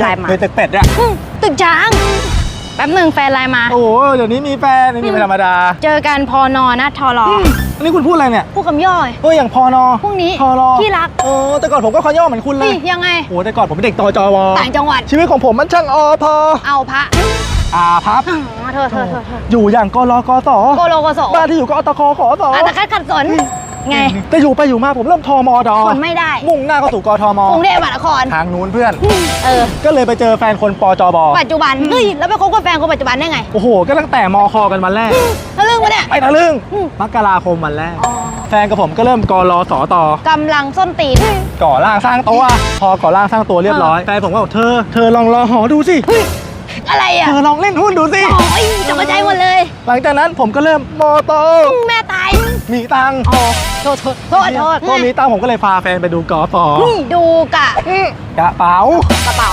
ไลน์มาเคยตึกเป็ดเนี่ยอืมตึกช้างแป๊บหนึ่งแฟนไลน์มา โอ้โหเดี๋ยวนี้มีแฟนนี่ไม่ธรรมดาเจอกันพอนอนะทอรออันนี้คุณพูดอะไรเนี่ยผู้คำย่อย เอออย่างพอนอพรุ่งนี้พอรอที่รักเออแต่ก่อนผมก็ขอย่อเหมือนคุณเลนี่ยยังไง โอ้แต่ก่อนผมเป็นเด็กตจวต่างจังหวัด ชีวิตของผมมันช่างอพอเอาพระอาพับ อ๋อเธอเธอเธอเธออยู่อย่างกรกสโกโลโกโสบ้านที่อยู่ก็อตคขอสอาตะคัดขัดสน ไง แต่อยู่ไปอยู่มาผมเริ่มทมดทนไม่ได้ มุ่งหน้าเข้าสู่กทมกรุงเทพมหานครทางนู้นเพื่อน เออ ก็เลยไปเจอแฟนคนปจบปัจจุบันเฮ้ยแล้วไปคบกับแฟนคนปัจจุบันได้ไง โอ้โห ก็ตั้งแต่มคกันวันแรกทะลึ่งปะเนี่ย ไปทะลึ่งอืมมกราคมวันแรก แฟนกับผมก็เริ่มกรสต่อกำลังส้นตีนก่อร่างสร้างตัวพอก่อร่างสร้างตัวเรียบร้อยแฟนผมก็บอกเธอ เธอลองรอหอดูสิอะไรอะเธอลองเล่นหุ้นดูสิโอ้ยจะมาใจ หมดเลยหลังจากนั้นผมก็เริ่มมอโตแม่ตายมีตังค์โอ้โทษโทษโทษโทษพอมีตังค์ผมก็เลยพาแฟนไปดูกอฟอนี่ดูกะกระเป๋ากระเป๋า